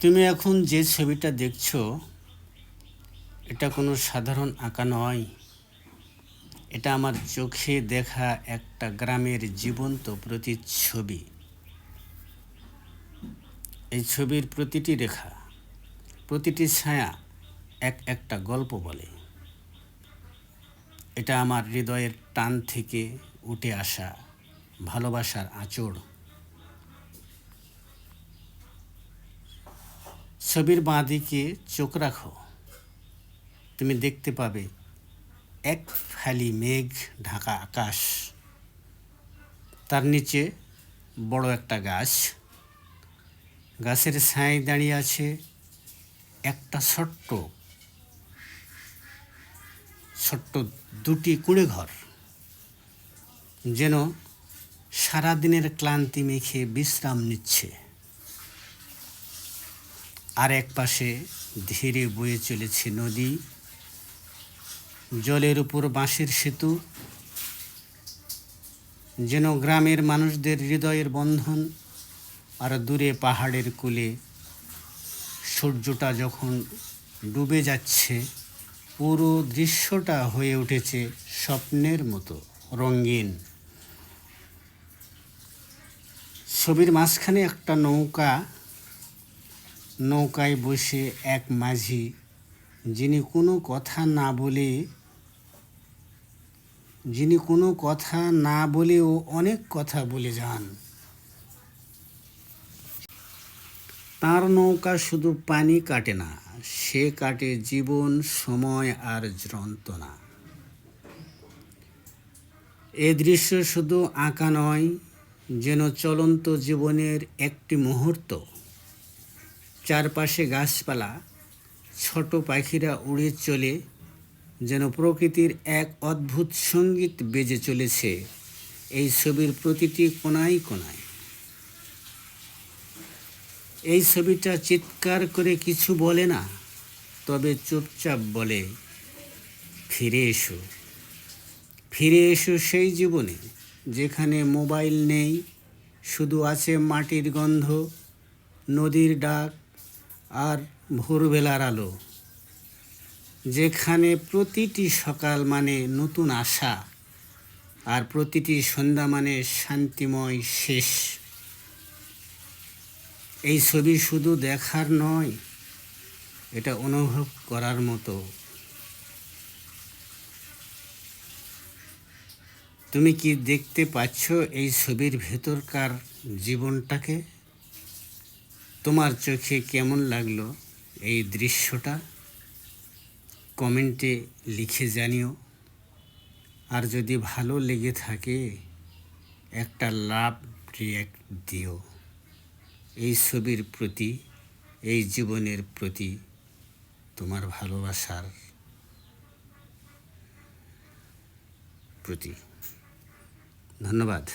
তুমি এখন যে ছবিটা দেখছ, এটা কোনো সাধারণ আঁকা নয়। এটা আমার চোখে দেখা একটা গ্রামের জীবন্ত প্রতিচ্ছবি। এই ছবির প্রতিটি রেখা, প্রতিটি ছায়া এক একটা গল্প বলে। এটা আমার হৃদয়ের টান থেকে উঠে আসা ভালোবাসার আঁচড়। ছবির বাঁ দিকে চোখ রাখো। তুমি দেখতে পাবে এক ফালি মেঘ, ঢাকা আকাশ। তার নিচে বড় একটা গাছ। গাছের ছায় দাঁড়িয়ে আছে একটা ছোট্ট ছোট্ট দুটি কুড়ে ঘর যেন সারাদিনের ক্লান্তি মেখে বিশ্রাম নিচ্ছে। আর এক পাশে ধীরে বয়ে চলেছে নদী। জলের উপর বাঁশের সেতু। যেন গ্রামের মানুষদের হৃদয়ের বন্ধন আর দূরে পাহাড়ের কূলে সূর্যটা যখন ডুবে যাচ্ছে, পুরো দৃশ্যটা হয়ে উঠেছে স্বপ্নের মতো রঙিন। ছবির মাঝখানে একটা নৌকা নৌকায় বসে এক মাঝি, যিনি কোনো কথা না বলে, যিনি কোনো কথা না বলেও অনেক কথা বলে যান। তার নৌকা শুধু পানি কাটে না, সে কাটে জীবন, সময় আর যন্ত্রণা। এ দৃশ্য শুধু আঁকা নয়, যেন চলন্ত জীবনের একটি মুহূর্ত। চারপাশে গাছপালা, ছোট পাখিরা উড়ে চলে, যেন প্রকৃতির এক অদ্ভুত সংগীত বেজে চলেছে এই ছবির প্রতিটি কোনায় কোনায় এই ছবিটা চিৎকার করে কিছু বলে না, তবে চুপচাপ বলে, ফিরে এসো। ফিরে এসো সেই জীবনে যেখানে মোবাইল নেই, শুধু আছে মাটির গন্ধ, নদীর ডাক আর ভোরবেলার আলো, যেখানে প্রতিটি সকাল মানে নতুন আশা আর প্রতিটি সন্ধ্যা মানে শান্তিময় শেষ। এই ছবি শুধু দেখার নয়, এটা অনুভব করার মতো। তুমি কি দেখতে পাচ্ছ এই ছবির ভেতরকার জীবনটাকে? তোমার চোখে কেমন লাগল এই দৃশ্যটা? কমেন্টে লিখে জানিও। আর যদি ভালো লেগে থাকে, একটা লাভ রিয়াক্ট দিও। এই ছবির প্রতি, এই জীবনের প্রতি তোমার ভালোবাসার প্রতি। ধন্যবাদ।